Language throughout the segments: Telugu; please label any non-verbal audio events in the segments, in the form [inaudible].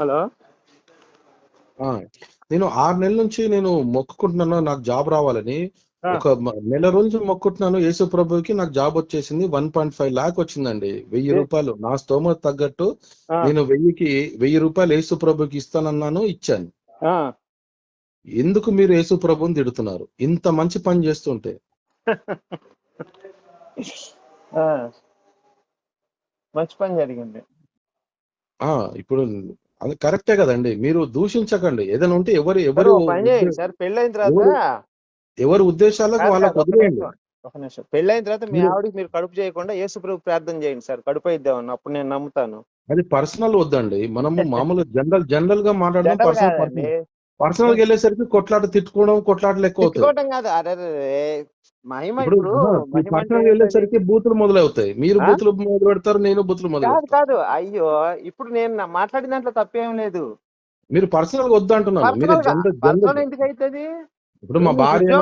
హలో? నేను ఆరు నెలల నుంచి నేను మొక్కుకుంటున్నాను నాకు జాబ్ రావాలని. ఒక నెల రోజుల నుంచి మొక్కుకుంటున్నాను యేసు ప్రభుకి నాకు జాబ్ వచ్చేసింది వన్ పాయింట్ ఫైవ్ లాక్ వచ్చిందండి. వెయ్యి రూపాయలు. నా స్తోమత తగ్గట్టు నేను వెయ్యికి వెయ్యి రూపాయలు యేసు ప్రభుకి ఇస్తానన్నాను ఇచ్చాను. ఎందుకు మీరు యేసు ప్రభుని తిడుతున్నారు? ఇంత మంచి పని చేస్తుంటే. మంచి పని జరిగింది. ఆ ఇప్పుడు అది కరెక్టే కదండి. మీరు దూషించకండి. ఏదైనా ఉంటే ఎవరు ఎవరు సార్ పెళ్ళైన తర్వాత ఎవరు- ఉద్దేశాలకు వాళ్ళకు ఒక వదిలేయండి. నిమిషం, ఒక నిమిషం. పెళ్ళైన తర్వాత మీ ఆవిడకి మీరు కడుపు చేయకుండా యేసు ప్రభు ప్రార్థన చేయండి సార్. కడుపు అయిద్దామని అప్పుడు నేను నమ్ముతాను. అది పర్సనల్ వద్దండి. మనము [laughs] మామూలు జనరల్ జనరల్గా మాట్లాడడం పర్సనల్. పర్సనల్గా వెళ్ళేసరికి కొట్లాట తిట్టుకోవడం కొట్లాటలు ఎక్కువ కాదు. అరే మహిమ ఇప్పుడు పర్సనల్ వెళ్ళేసరికి బూతులు మొదలవుతాయి. మీరు? బూతులు మొదలు పెడతారు నేను బూతులు మొదలు కాదు అయ్యో ఇప్పుడు నేను మాట్లాడిన దాంట్లో తప్పేం లేదు. మీరు పర్సనల్గా వద్దు అంటున్నాను. మీరు జనరల్ ఎందుకు అవుతుంది ఇప్పుడు మా భార్య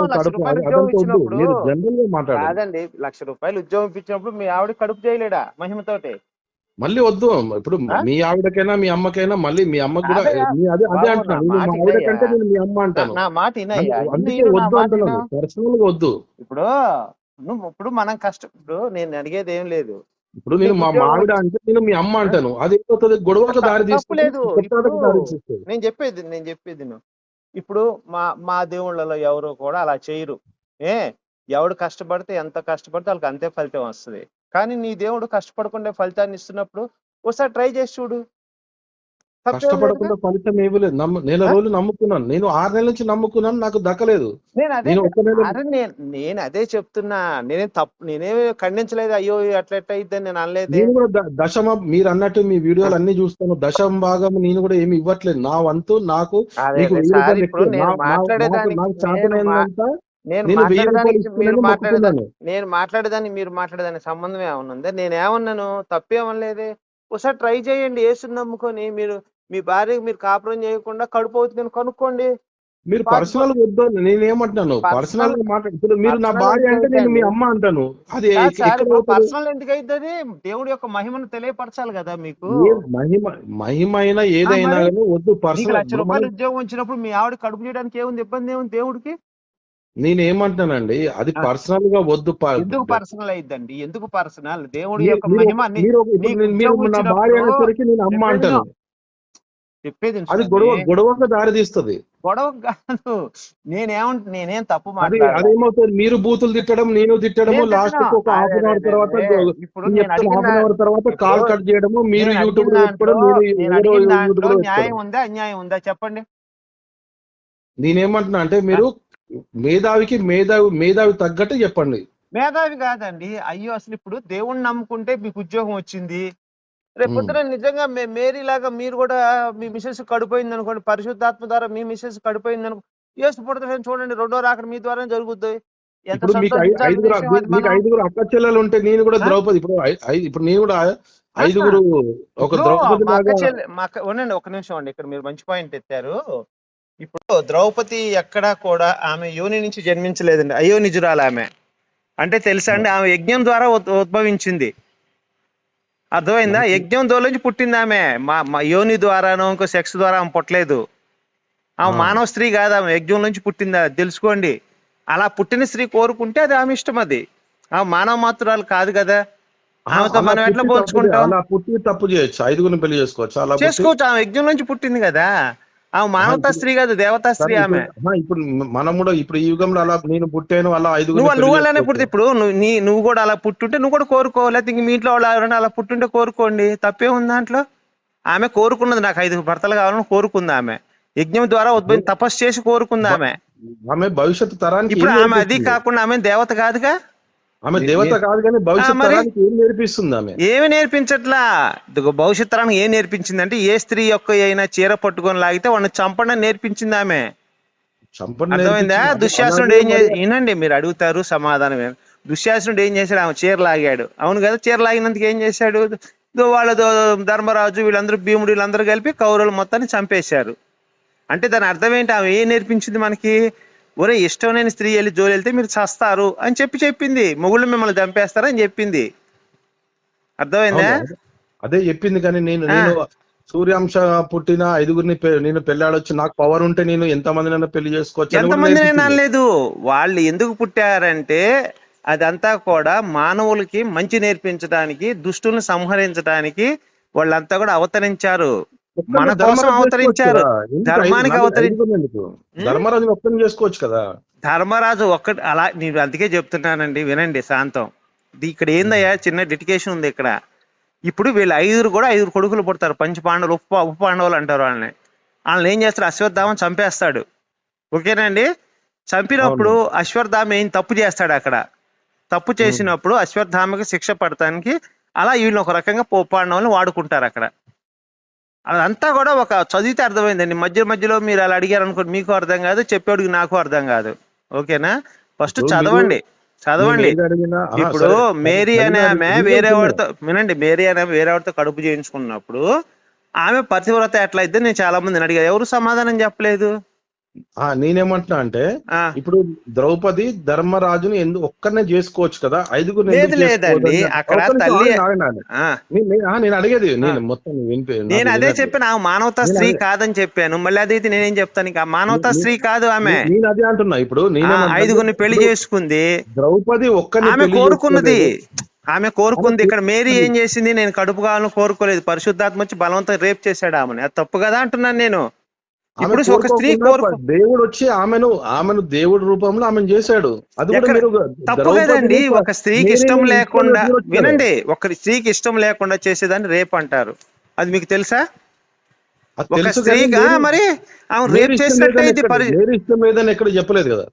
మీరు జనరల్గా కాదండి లక్ష రూపాయలు ఉద్యోగం ఇచ్చినప్పుడు మీ ఆవిడ కడుపు చేయలేడా మహిమతోటి? మళ్ళీ వద్దు. ఇప్పుడు? మీ ఆవిడకైనా మీ అమ్మకైనా మళ్ళీ మీ అమ్మకి కూడా అదే, అంటున్నాను. మా ఆవిడ వినయ్యా. కంటే నేను మీ అమ్మ అంటాను. నా మాట అందుకే వద్దు అంటున్నాను. పర్సనల్గా వద్దు. ఇప్పుడు నువ్వు ఇప్పుడు మనం కష్టం ఇప్పుడు నేను అడిగేది ఏం లేదు. ఇప్పుడు నేను మా మావిడ అంటే నేను మీ అమ్మ అంటాను. అది ఏమవుతుంది? గొడవకు దారి తప్పు తీస్తుంది. లేదు. కొట్లాటకు ఇప్పుడు దారి తీస్తుంది. నేను చెప్పేది నేను చెప్పేది ఇప్పుడు మా మా దేవుళ్ళలో ఎవరు కూడా అలా చేయరు. ఏ ఎవడు కష్టపడితే ఎంత కష్టపడితే వాళ్ళకి అంతే ఫలితం వస్తుంది. కానీ నీ దేవుడు కష్టపడకుండా ఫలితాన్ని ఇస్తున్నప్పుడు ఒకసారి ట్రై చేసి చూడు. కష్టపడకుండా ఫలితం ఏమీ లేదు నమ్ము నెల? రోజులు నమ్ముకున్నాను. నేను ఆరు నెలల నుంచి నమ్ముకున్నాను నాకు దక్కలేదు. నేను అదే నేను నేను నేను చెప్తున్నా. నేనేం తప్పు నేనేమి ఖండించలేదు. అయ్యో అట్లా ఎట్లా అయిద్దని నేను అనలేదే. నేను కూడా దశమ మీరు అన్నట్టు మీ వీడియోలు అన్ని చూస్తాను. దశమ భాగం నేను కూడా ఏమి ఇవ్వట్లేదు. నా వంతు. నేను మాట్లాడేదానికి నాకు నేను మాట్లాడేదానికి మీరు మొక్కుకున్నాను నేను మాట్లాడేదానికి మీరు మాట్లాడేదానికి సంబంధం ఏమన్నా నేను ఏమన్నాను? తప్పేమనలేదే. ఒకసారి ట్రై చేయండి ఏసుని నమ్ముకొని మీరు మీ భార్యకి మీరు కాపురం చేయకుండా కడుపు అవుతుందని కనుక్కోండి. మీరు పర్సనల్- వద్దు నేను ఏమంటున్నాను? పర్సనల్- మాట్లాడు. మీరు నా భార్య అంటే నేను మీ? అమ్మ అంటాను. అది పర్సనల్ ఎందుకు అవుతుంది దేవుడి యొక్క మహిమను తెలియపరచాలి కదా మీకు. మహిమ మహిమ అయినా ఏదైనా వద్దు పర్సనల్ లక్ష రూపాయలు ఉద్యోగం వచ్చినప్పుడు మీ ఆవిడ కడుపు చేయడానికి ఏముంది? ఇబ్బంది ఏముంది దేవుడికి? నేను ఏమంటానండి అది. పర్సనల్గా వద్దు ఎందుకు పర్సనల్ అయిద్దండి? ఎందుకు పర్సనల్? దేవుడి యొక్క మహిమ నేను- అమ్మ చెప్పేది అంటాను. చెప్పేది అది. గొడవ గొడవగా దారి తీస్తుంది. గొడవ కాదు. నేనేమంట నేనేం తప్పు. అదేమవుతుంది? మీరు బూతులు తిట్టడం నేను తిట్టడము లాస్ట్. ఒక హాఫ్ అన్ అవర్ తర్వాత. ఇప్పుడు హాఫ్ అన్ అవర్ తర్వాత కాల్ కట్ చేయడము మీరు యూట్యూబ్ న్యాయం ఉందా? అన్యాయం ఉందా? చెప్పండి. నేనేమంటున్నా అంటే మీరు మేధావికి మేధావి మేధావి తగ్గట్టు చెప్పండి. మేధావి కాదండి. అయ్యో అసలు ఇప్పుడు దేవుణ్ణి నమ్ముకుంటే మీకు ఉద్యోగం వచ్చింది. రేపు నిజంగా మేరీ లాగా మీరు కూడా మీ మిసెస్ కడిపోయింది అనుకోండి పరిశుద్ధాత్మ ద్వారా మీ మిసెస్ కడిపోయింది అనుకో యేసు పుడతాడని చూడండి రెండో రాకడ మీ ద్వారా జరుగుద్ది. ఐదుగురు అక్క చెల్లెలు ఉంటే నేను కూడా? ద్రౌపది ఇప్పుడు ఇప్పుడు నేను కూడా ఐదుగురు ఒక ద్రౌపది ఉండండి ఒక నిమిషం అండి ఇక్కడ మీరు మంచి పాయింట్ ఎత్తారు. ఇప్పుడు ద్రౌపది ఎక్కడా కూడా ఆమె యోని నుంచి జన్మించలేదండి. అయ్యో నిజురాలు ఆమె. అంటే తెలుసా అండి ఆమె యజ్ఞం ద్వారా ఉద్- ఉద్భవించింది. అర్థమైందా? యజ్ఞం నుంచి పుట్టింది ఆమె. మా మా యోని ద్వారానో ఇంకో సెక్స్ ద్వారా ఆమె పుట్టలేదు. ఆమె. మానవ స్త్రీ కాదు ఆమె యజ్ఞం నుంచి పుట్టింది. తెలుసుకోండి. అలా పుట్టిన స్త్రీ కోరుకుంటే అది ఆమె ఇష్టం అది. ఆమె మానవ మాత్రాలు కాదు కదా. ఆమెతో మనం ఎట్లా పోల్చుకుంటాం? పుట్టి తప్పు చేయొచ్చు. ఐదుగురిని పెళ్ళి చేసుకోవచ్చు. చేసుకోవచ్చు. ఆమె యజ్ఞం నుంచి పుట్టింది కదా. ఆమె మానవతా స్త్రీ కాదు దేవతా స్త్రీ ఆమె. ఇప్పుడు- మనం కూడా ఇప్పుడు ఈ యుగంలో అలా నేను పుట్టాను అలా ఐదుగురు నువ్వు నువ్వు అలానే పుట్టి ఇప్పుడు నువ్వు నీ నువ్వు కూడా అలా పుట్టుంటే నువ్వు కూడా కోరుకో లేకపోతే ఇంక మీ ఇంట్లో వాళ్ళు ఎవరైనా అలా పుట్టుంటే కోరుకోండి. తప్పే ఉంది దాంట్లో? ఆమె కోరుకున్నది నాకు ఐదు భర్తలు కావాలని కోరుకుంది ఆమె. యజ్ఞం ద్వారా ఉద్భవం తపస్సు చేసి కోరుకుంది ఆమె. ఆమె భవిష్యత్తు తరానికి ఇప్పుడు ఆమె అది? కాకుండా ఆమె దేవత కాదుగా? ఆమె దేవత కాదు కానీ భవిష్యత్తు ఏం నేర్పిస్తుంది ఆమె? ఏమి నేర్పించట్లా? భవిష్యత్ తరానికి ఏం నేర్పించింది అంటే ఏ స్త్రీ యొక్క అయినా చీర పట్టుకొని లాగితే వాడిని చంపడం నేర్పించింది ఆమె. అర్థమైందా. దుశ్శాసనుడు ఏం చేసి మీరు అడుగుతారు సమాధానం ఏం- దుశ్శాసనుడు ఏం చేశాడు? ఆమె చీర లాగాడు. అవును కదా చీర లాగినందుకు ఏం చేశాడు? వాళ్ళ ధర్మరాజు వీళ్ళందరూ భీముడు వీళ్ళందరూ కలిపి కౌరవులు మొత్తాన్ని చంపేశారు. అంటే దాని అర్థం ఏంటి? ఆమె ఏం నేర్పించింది మనకి? ఒరే ఇష్టం లేని స్త్రీ వెళ్ళి జోలి వెళ్తే మీరు చస్తారు అని చెప్పి చెప్పింది. మొగుళ్ళు మిమ్మల్ని చంపేస్తారని చెప్పింది. అర్థమైందా? అదే- చెప్పింది కానీ నేను. నేను సూర్యాంశ పుట్టిన ఐదుగురిని నేను పెళ్ళాడొచ్చు నాకు పవర్ ఉంటే నేను ఎంత మందినైనా పెళ్ళి చేసుకోవచ్చు? ఎంతమంది. అనలేదు. వాళ్ళు ఎందుకు పుట్టారంటే అదంతా కూడా మానవులకి మంచి నేర్పించడానికి దుష్టుల్ని సంహరించడానికి వాళ్ళంతా కూడా అవతరించారు. మన కోసం ధర్మరాజు అవతరించారు. ధర్మానికి ఐదు- అవతరి- ఐదుగురిని ఎందుకు? ధర్మరాజుని ఒక్కరిని చేసుకోవచ్చు కదా. ధర్మరాజు ఒక్కటి అలా నేను అందుకే చెప్తున్నానండి వినండి శాంతం. ఇక్కడ ఏందయ్యా చిన్న డెడికేషన్ ఉంది ఇక్కడ. ఇప్పుడు వీళ్ళు ఐదుగురు కూడా ఐదుగురు కొడుకులు పుడతారు పంచ పాండవులు ఉప ఉప పాండవులు అంటారు వాళ్ళని. వాళ్ళని ఏం చేస్తారు? అశ్వత్థామని చంపేస్తాడు. ఓకేనండి చంపినప్పుడు అశ్వత్థామ ఏం తప్పు చేస్తాడు అక్కడ? తప్పు చేసినప్పుడు అశ్వత్థామకి శిక్ష పడటానికి అలా వీళ్ళని ఒక రకంగా పోపాండవులను వాడుకుంటారు అక్కడ. అదంతా కూడా ఒక చదివితే అర్థమైందండి. మధ్య మధ్యలో మీరు అలా అడిగారు అనుకోండి మీకు అర్థం కాదు చెప్పేవాడికి నాకు అర్థం కాదు. ఓకేనా? ఫస్ట్ చదవండి చదవండి. ఇప్పుడు. మేరీ అనే ఆమె. వేరే వాడితో వినండి మేరీ అనే ఆమె వేరే వాడితో కడుపు చేయించుకున్నప్పుడు ఆమె పతివ్రత ఎట్లా అయితే నేను చాలా మందిని అడిగాను ఎవరు సమాధానం చెప్పలేదు? నేనేమంటున్నా అంటే ఇప్పుడు ద్రౌపది ధర్మరాజుని ఎందుకు ఒక్కరినే చేసుకోవచ్చు కదా ఐదుగురు లేదు లేదండి అక్కడ తల్లి నేను అడిగేది నేను మొత్తం నేను అదే. చెప్పిన ఆమె మానవతా నేను స్త్రీ అదే- కాదని చెప్పాను. మళ్ళీ అదైతే నేనేం చెప్తాను ఇంకా మానవతా స్త్రీ కాదు ఆమె. నేను అదే అంటున్నా ఇప్పుడు నేనేమంటున్నా ఐదుగురిని పెళ్ళి చేసుకుంది. ద్రౌపది ఒక్కరిని ఆమె కోరుకున్నది. ఆమె కోరుకుంది. ఆమె ఇక్కడ మేరీ ఏం చేసింది? నేను కడుపు కావాలని కోరుకోలేదు. పరిశుద్ధాత్మ వచ్చి బలవంతం రేప్ చేశాడు ఆమెను. అది తప్పు కదా అంటున్నాను నేను. ఆమె ఇప్పుడు ఒక స్త్రీ దేవుడు వచ్చి ఆమెను ఆమెను దేవుడి రూపంలో ఆమెను చేశాడు. అది తప్పు కదండి ఒక స్త్రీకి ఇష్టం లేకుండా. వినండి. ఒక స్త్రీకి ఇష్టం లేకుండా చేసేదాన్ని రేప్ అంటారు. అది మీకు తెలుసా? ఒక స్త్రీగా మేరీ- ఆమె రేప్ ఇష్టం చేసినట్టే లేదని ఇది ఎక్కడ- చెప్పలేదు కదా.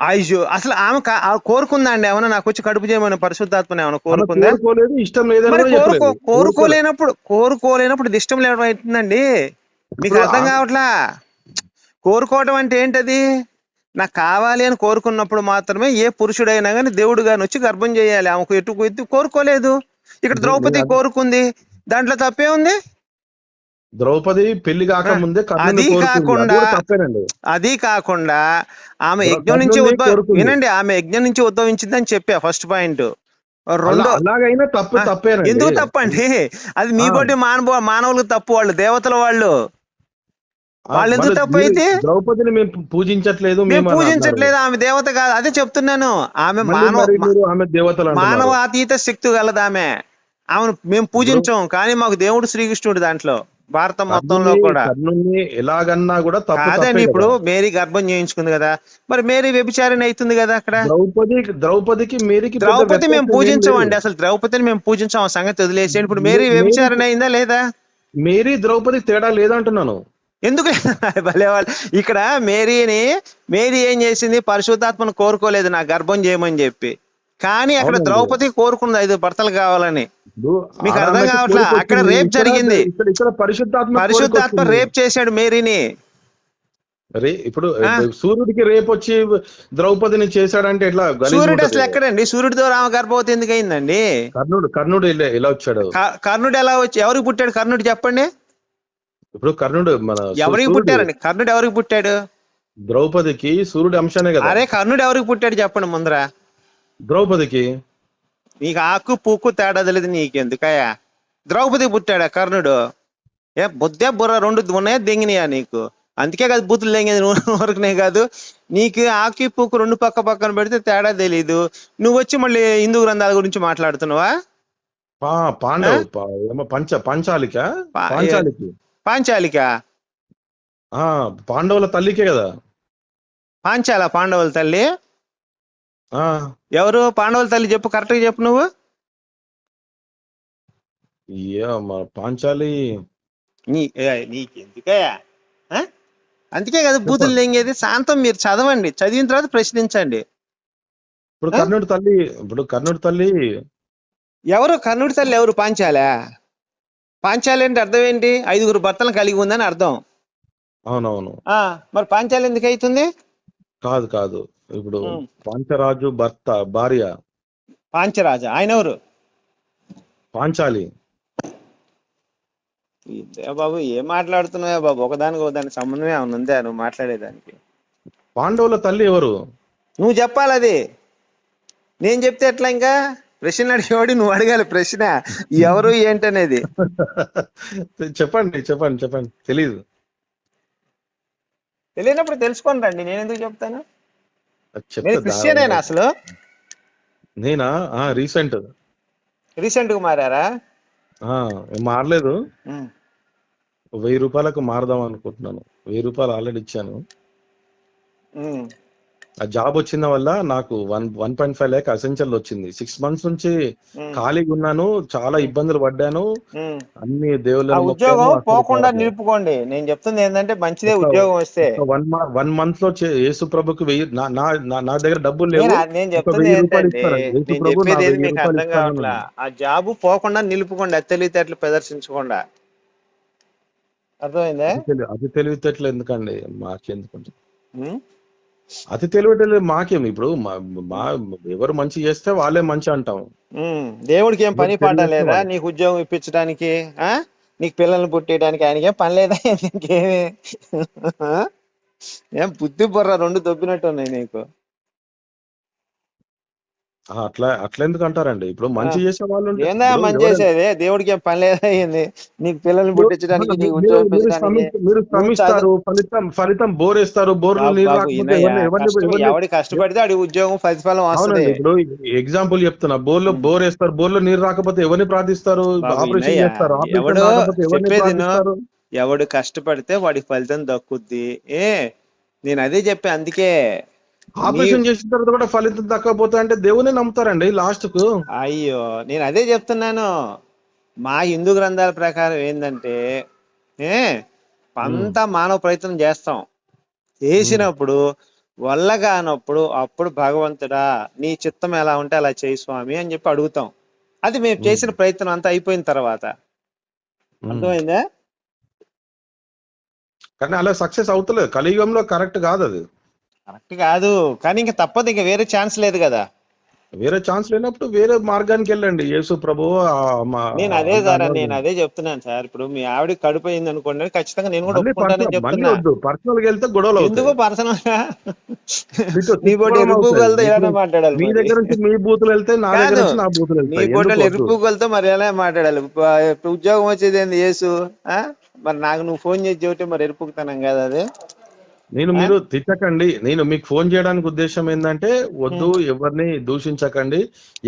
అయ్యో అసలు ఆమె కోరుకుందండి. ఏమన్నా నాకు వచ్చి కడుపు చేయమని పరిశుద్ధాత్మని ఏమైనా కోరుకుందా? ఇష్టం లేదని కోరుకో కోరుకోలేనప్పుడు కోరుకోలేనప్పుడు ఇది ఇష్టం లేవడం అవుతుందండి మీకు అర్థం కావట్లా? కోరుకోవడం అంటే ఏంటది? నాకు కావాలి అని కోరుకున్నప్పుడు మాత్రమే ఏ పురుషుడైనా కానీ దేవుడు గాని వచ్చి గర్భం చేయాలి. ఆమెకు ఎటు ఎటు కోరుకోలేదు. ఇక్కడ ద్రౌపది కోరుకుంది. దాంట్లో తప్పే ఉంది? ద్రౌపది పెళ్ళి కాకముందే కర్ణుని అది కాకుండా- అది కాకుండా ఆమె యజ్ఞం నుంచి ఉద్భవ. వినండి ఆమె యజ్ఞం నుంచి ఉద్భవించిందని చెప్పా ఫస్ట్ పాయింట్. రెండో అలాగైనా తప్పు ఆ, తప్పేనండి. ఎందుకు తప్పండి? అది మీ. బట్టి మానవ మానవులకు తప్పు వాళ్ళు దేవతల వాళ్ళు. వాళ్ళు ఎందుకు తప్పు అయితే? ద్రౌపదిని మేము పూజించట్లేదు మేము పూజించట్లేదు ఆమె దేవత కాదు. అదే చెప్తున్నాను. ఆమె మానవ ఆమె దేవతలు అంటున్నారు. మానవ అతీత శక్తి గలదు ఆమె. ఆమెను మేము పూజించాం కానీ మాకు దేవుడు శ్రీకృష్ణుడు దాంట్లో భారతం మొత్తంలో కూడా. ఎలాగన్నా కూడా కాదండి తప్పే ఇప్పుడు. మేరీ గర్భం చేయించుకుంది కదా. మరి మేరీ వ్యభిచారిణి అవుతుంది కదా అక్కడ? ద్రౌపది ద్రౌపదికి మేరీకి ద్రౌపది మేము పూజించమండి. అసలు ద్రౌపదిని మేము పూజించాం సంగతి వదిలేసి ఇప్పుడు మేరీ వ్యభిచారణ అయిందా లేదా? మేరీ ద్రౌపదికి తేడా లేదంటున్నాను. ఎందుకు [laughs] భలేవాళ్ళు ఇక్కడ మేరీని మేరీ ఏం చేసింది పరిశుద్ధాత్మను కోరుకోలేదు నా గర్భం చేయమని చెప్పి కానీ అక్కడ. ద్రౌపది కోరుకుంది ఐదు భర్తలు కావాలని మీకు అర్థం కావట్లా? అక్కడ. రేప్ జరిగింది. పరిశుద్ధాత్మ పరిశుద్ధాత్మ రేప్ చేశాడు మేరీని. రే ఇప్పుడు? సూర్యుడికి రేపు వచ్చి ద్రౌపదిని చేశాడంటే ఎట్లా సూర్యుడు. అసలు ఎక్కడండి సూర్యుడి ద్వారా ఆమె గర్భవతి ఎందుకు అయిందండి కర్ణుడు కర్ణుడు ఇలా- ఎలా వచ్చాడు కర్ణుడు ఎలా వచ్చి ఎవరికి పుట్టాడు కర్ణుడు చెప్పండి ఇప్పుడు కర్ణుడు మన ఎవరికి పుట్టారండి? కర్ణుడు ఎవరికి పుట్టాడు? ద్రౌపదికి సూర్యుడి అంశానే కదా. అరే కర్ణుడు ఎవరికి పుట్టాడు చెప్పండి ముందర. ద్రౌపదికి? నీకు ఆకు పూకు తేడా తెలియదు నీకెందుకయ్యా? ద్రౌపది పుట్టాడా కర్ణుడు? ఏ బుద్ధే బుర్ర రెండు ఉన్నాయా దెంగినాయా నీకు? అందుకే కదా బూతులు దెంగేది నువ్వు [laughs] వరకునే కాదు. నీకు ఆకి పూకు రెండు పక్క పక్కన పెడితే తేడా తెలీదు. నువ్వు వచ్చి మళ్ళీ హిందూ గ్రంథాల గురించి మాట్లాడుతున్నావా? పాండవ్ పంచ పంచాలిక? పాంచాలికి. పాంచాలిక? ఆ పాండవుల తల్లికే కదా. పాంచాల పాండవుల తల్లి? ఆ. ఎవరు? పాండవుల తల్లి చెప్పు కరెక్ట్గా చెప్పు నువ్వు. పాంచాలి. నీ నీకెందుకయ్యా? అందుకే కదా బూతులు దెంగేది శాంతం మీరు చదవండి. చదివిన తర్వాత ప్రశ్నించండి. ఇప్పుడు? కర్ణుడి తల్లి ఇప్పుడు కర్ణుడి తల్లి. ఎవరు? కర్ణుడి తల్లి ఎవరు? పాంచాలా? పాంచాలి అంటే అర్థం ఏంటి ఐదుగురు భర్తలను కలిగి ఉందని అర్థం. అవునవును. ఆ మరి పాంచాలి ఎందుకు అవుతుంది? కాదు కాదు. ఇప్పుడు. పాంచరాజు భర్త భార్య. పాంచరాజా? ఆయన ఎవరు? పాంచాలి. ఇదే బాబు ఏం మాట్లాడుతున్నావా బాబు? ఒకదానికి ఒకదానికి సంబంధమే ఉందా నువ్వు మాట్లాడేదానికి. పాండవుల తల్లి ఎవరు? నువ్వు చెప్పాలి అది నేను చెప్తే ఎట్లా ఇంకా? ప్రశ్న అడిగేవాడు నువ్వు అడగాలి ప్రశ్న. ఎవరు ఏంటనేది? చెప్పండి చెప్పండి చెప్పండి. తెలీదు. తెలియనప్పుడు తెలుసుకోండి రండి నేను ఎందుకు చెప్తాను? క్రిస్టియనేనా అసలు? నేనా? ఆ రీసెంట్. రీసెంట్గా మారారా? ఆ మారలేదు. వెయ్యి రూపాయలకు మారదాం అనుకుంటున్నాను. వెయ్యి రూపాయలు ఆల్రెడీ ఇచ్చాను. ఆ జాబ్ వచ్చిన వల్ల నాకు one one point five lakh essential వచ్చింది. సిక్స్ మంత్స్ నుంచి ఖాళీగా ఉన్నాను చాలా ఇబ్బందులు పడ్డాను. అన్ని దేవుళ్ళ ఉద్యోగం పోకుండా నిలుపుకోండి. నేను చెప్తుంది ఏంటంటే మంచిదే ఉద్యోగం వస్తే. వన్ వన్ మంత్లో యేసు ప్రభుకి వెయ్యి నా నా దగ్గర డబ్బులు లేవు. నేను చెప్తుంది ఏంటంటే మీకు అర్థం. కావట్లా? ఆ జాబు పోకుండా నిలుపుకోండి తెలివితేటలు ప్రదర్శించకుండా. అర్థమైందా? అది తెలి- అది తెలివితేటలు ఎందుకండి? మాకెందుకంటే? అతి తెలివితేటలు మాకేం ఇప్పుడు మా- ఎవరు మంచి చేస్తే వాళ్ళే మంచి అంటాం. దేవుడికి ఏం పని పాట లేదా. నీకు ఉద్యోగం ఇప్పించడానికి ఆ? నీకు పిల్లల్ని పుట్టేయడానికి ఆయనకి ఏం పని లేదా? నీకేమి? ఏం బుద్ధి బుర్ర రెండు దొబ్బినట్టు ఉన్నాయి నీకు. అట్లా అట్లా ఎందుకు అంటారండి ఇప్పుడు మంచి చేసే వాళ్ళు ఏందా మంచి చేసేది? దేవుడికి ఏం పని లేదా ఏంది? నీకు పిల్లల్ని పుట్టించడానికి నీకు మీరు- ఉద్యోగం శ్రమిస్తారు ఫలితం ఫలితం బోర్లు ఎవరిని- కష్టం- ఎవరిని- ఎవడి కష్టపడితే అడి ఉద్యోగం ప్రతిఫలం వస్తుంది. ఇప్పుడు ఎగ్జాంపుల్ చెప్తున్నా బోర్లో బోర్ వేస్తారు బోర్లో నీరు రాకపోతే ఎవరిని ప్రార్థిస్తారు? ఆపరేషన్ చేస్తారు ఎవడు ఎవడు కష్టపడితే వాడికి ఫలితం దక్కుద్ది. ఏ నేను అదే చెప్పా అందుకే ఆపరేషన్ చేసిన తర్వాత కూడా ఫలితం దక్కకపోతే అంటే దేవుని నమ్ముతారండి లాస్ట్కు అయ్యో నేను అదే చెప్తున్నాను. మా హిందూ గ్రంథాల ప్రకారం ఏంటంటే ఏ అంతా మానవ ప్రయత్నం చేస్తాం. చేసినప్పుడు వల్ల కానప్పుడు అప్పుడు భగవంతుడా నీ చిత్తం ఎలా ఉంటే అలా చేయి స్వామి అని చెప్పి అడుగుతాం. అది మేము చేసిన ప్రయత్నం అంతా అయిపోయిన తర్వాత. అర్థమైందా? కానీ అలా సక్సెస్ అవుతలేదు. కలియుగంలో కరెక్ట్ కాదు అది. కరెక్ట్ కాదు. కానీ ఇంకా తప్పదు ఇంకా వేరే ఛాన్స్ లేదు కదా. వేరే ఛాన్స్ లేనప్పుడు వేరే మార్గానికి వెళ్ళండి. యేసు ప్రభు నేను అదే సార్ నేను అదే చెప్తున్నాను సార్. ఇప్పుడు మీ ఆవిడ కడుపు అయింది అనుకోండి ఖచ్చితంగా నేను కూడా ఒప్పుకుంటానని చెప్తున్నా. పర్సనల్గా వెళ్తే గొడవలు ఎందుకు పర్సనల్గా? నీ బోటి ఎరుపు. వెళ్తే ఎలా మాట్లాడాలి మీ? దగ్గర నుంచి మీ బూతులు వెళ్తే నా దగ్గర. నుంచి నా బూతులు నీ వెళ్తాయి ఎందుకు ఎరుపు? వెళ్తే మరి ఎలా మాట్లాడాలి? ఉద్యోగం వచ్చేది ఏంది? యేసు? మరి నాకు నువ్వు ఫోన్ చేసి చెబితే మరి ఎరుపుకుతానం కదా అది? నేను మీరు తిట్టకండి. నేను మీకు ఫోన్ చేయడానికి ఉద్దేశం ఏంటంటే వద్దు ఎవరిని దూషించకండి.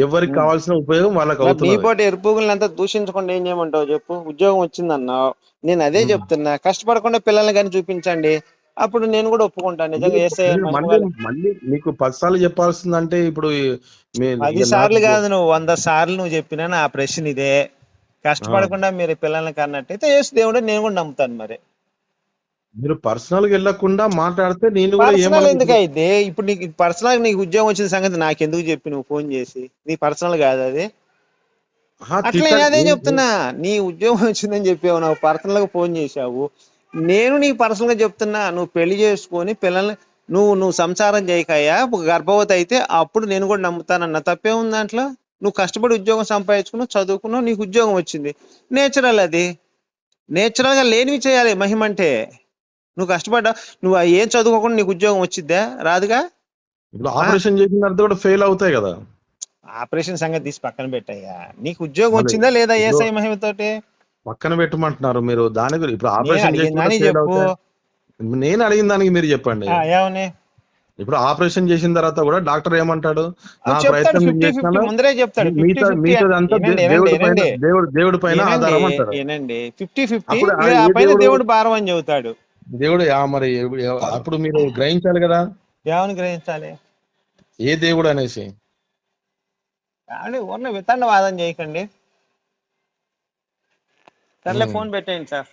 ఎవరికి కావాల్సిన ఉపయోగం వాళ్ళకి అవుతుంది పోటీ ఎరుపుగుల్ని అంతా దూషించకుండా ఏం చేయమంటావు చెప్పు? ఉద్యోగం వచ్చిందన్నావు నేను అదే చెప్తున్నా. కష్టపడకుండా పిల్లల్ని కానీ చూపించండి. అప్పుడు నేను కూడా ఒప్పుకుంటాను నిజంగా మళ్ళీ మీకు పది సార్లు చెప్పాల్సిందంటే ఇప్పుడు పది సార్లు కాదు నువ్వు వంద సార్లు నువ్వు చెప్పినా నా ప్రశ్న ఇదే. కష్టపడకుండా మీరు పిల్లల్ని కన్నట్టయితే యేసు దేవుడు నేను కూడా నమ్ముతాను మరి. మీరు పర్సనల్గా వెళ్ళకుండా మాట్లాడితే నేను పర్సనల్ ఎందుకు అయితే ఇప్పుడు నీకు పర్సనల్ నీకు ఉద్యోగం వచ్చిన సంగతి నాకు ఎందుకు చెప్పి నువ్వు ఫోన్ చేసి? నీ పర్సనల్ కాదు అది. అట్లా అదే నేను- చెప్తున్నా. నీ ఉద్యోగం వచ్చిందని చెప్పావు నాకు పర్సనల్గా ఫోన్ చేశావు? నేను నీకు పర్సనల్గా చెప్తున్నా. నువ్వు పెళ్ళి చేసుకొని పిల్లల్ని నువ్వు నువ్వు సంసారం చేయకయ్యా. గర్భవతి అయితే అప్పుడు నేను కూడా నమ్ముతానన్న. తప్పే ఉంది దాంట్లో? నువ్వు కష్టపడి ఉద్యోగం సంపాదించుకున్నావు చదువుకున్నావు నీకు ఉద్యోగం వచ్చింది. నేచురల్ అది. నేచురల్గా లేనివి చేయాలి మహిమ అంటే. నువ్వు కష్టపడ్డా నువ్వు ఏం చదువుకోకుండా నీకు ఉద్యోగం వచ్చిద్దా? రాదుగా? ఇప్పుడు ఆపరేషన్ చేసిన తర్వాత కూడా ఫెయిల్ అవుతాయి కదా. ఆపరేషన్ సంగతి తీసి పక్కన పెట్టయ్యా. నీకు ఉద్యోగం వచ్చిందా లేదా ఏసఐ మహిమతోటి? పక్కన పెట్టమంటున్నారు మీరు. దాని గురించి ఇప్పుడు ఆపరేషన్ చెప్పు. నేను అడిగిన దానికి మీరు చెప్పండి. ఏమని? ఇప్పుడు ఆపరేషన్ చేసిన తర్వాత కూడా డాక్టర్ ఏమంటాడు? నా ప్రయత్నం ముందరే చెప్తాడు దేవుడి పైన ఆధారం దేవుడు- దేవుడు భారం అని చెబుతాడు. దేవుడు ఆ మరి అప్పుడు మీరు గ్రహించాలి కదా. ఏమని గ్రహించాలి. ఏ దేవుడు అనేసి? కానీ ఊరిని వితండ వాదం చేయకండి. సర్లే. ఫోన్ పెట్టేయండి సార్.